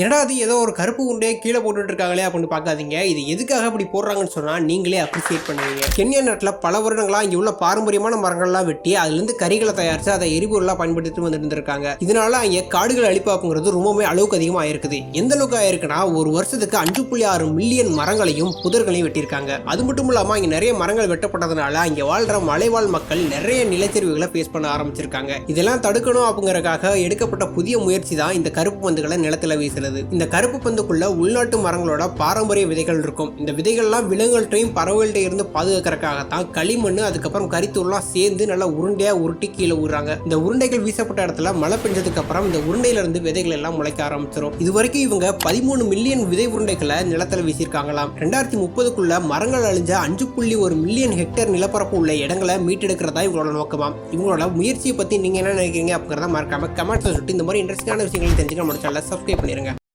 என்னடா அது ஏதோ ஒரு கருப்பு உண்டே கீழே போட்டுட்டு இருக்காங்களே அப்படின்னு பார்க்காதீங்க. இது எதுக்காக அப்படி போடுறாங்கன்னு சொன்னால் நீங்களே அப்ரிசியேட் பண்ணுவீங்க. கென்யா நாட்டில் பல வருடங்களாக இங்கே உள்ள பாரம்பரியமான மரங்கள்லாம் வெட்டி அதுலேருந்து கறிகளை தயாரித்து அதை எரிபொருளாக பயன்படுத்திட்டு வந்துட்டு இதனால் இதனால அங்கே காடுகள் அழிப்பாப்புங்கிறது ரொம்பவே அளவுக்கு அதிகமாக ஆயிருக்குது எந்த அளவுக்கு ஆயிருக்குன்னா ஒரு வருஷத்துக்கு அஞ்சு புள்ளி ஆறு மில்லியன் மரங்களையும் புதர்களையும் வெட்டியிருக்காங்க. அது மட்டும் இல்லாமல் இங்கே நிறைய மரங்கள் வெட்டப்பட்டதுனால இங்கே வாழ்ற மலைவாழ் மக்கள் நிறைய நிலச்சரிவுகளை ஃபேஸ் பண்ண ஆரம்பிச்சிருக்காங்க. இதெல்லாம் தடுக்கணும் அப்படிங்கறதுக்காக எடுக்கப்பட்ட புதிய முயற்சி தான் இந்த கருப்பு பந்துகளை நிலத்துல வீசுறது. இந்த கருப்பு பந்துக்குள்ள உள்நாட்டு மரங்களோட பாரம்பரிய விதைகள் இருக்கும். இந்த விதைகள்லாம் விலங்குகள்கிட்டையும் பறவைகள்கிட்ட இருந்து பாதுகாக்கிறதுக்காகத்தான் களிமண் அதுக்கப்புறம் கரித்தூள்லாம் சேர்ந்து நல்லா உருண்டையா உருட்டி கீழே விடுறாங்க இந்த உருண்டைகள் வீசப்பட்ட இடத்துல மழை பெஞ்சதுக்கு அப்புறம் இந்த உருண்டையில இருந்து விதைகள் எல்லாம் முளைக்க ஆரம்பிச்சிடும் இது வரைக்கும் இவங்க பதிமூணு மில்லியன் விதை உருண்டைகளை நிலத்துல வீசியிருக்காங்களாம். ரெண்டாயிரத்தி முப்பதுக்குள்ள மரங்கள் அழிஞ்ச அஞ்சு புள்ளி ஒரு மில்லியன் ஹெக்டேர் நிலப்பரப்பு உள்ள இடங்களை மீட்டெடுக்கிறதா இவங்களோட நோக்கமாம். இவங்களோட முயற்சியை பத்தி நீங்க என்ன நினைக்கிறீங்க அப்படிங்கிறத மறக்காம கமெண்ட்ஸ்ல சுட்டு இந்த மாதிரி இன்ட்ரெஸ்டிங்கான விஷயங்களை தெரிஞ்சுக்க நம்ம சேனலை சப்ஸ்கிரைப் பண்ணிருங்க.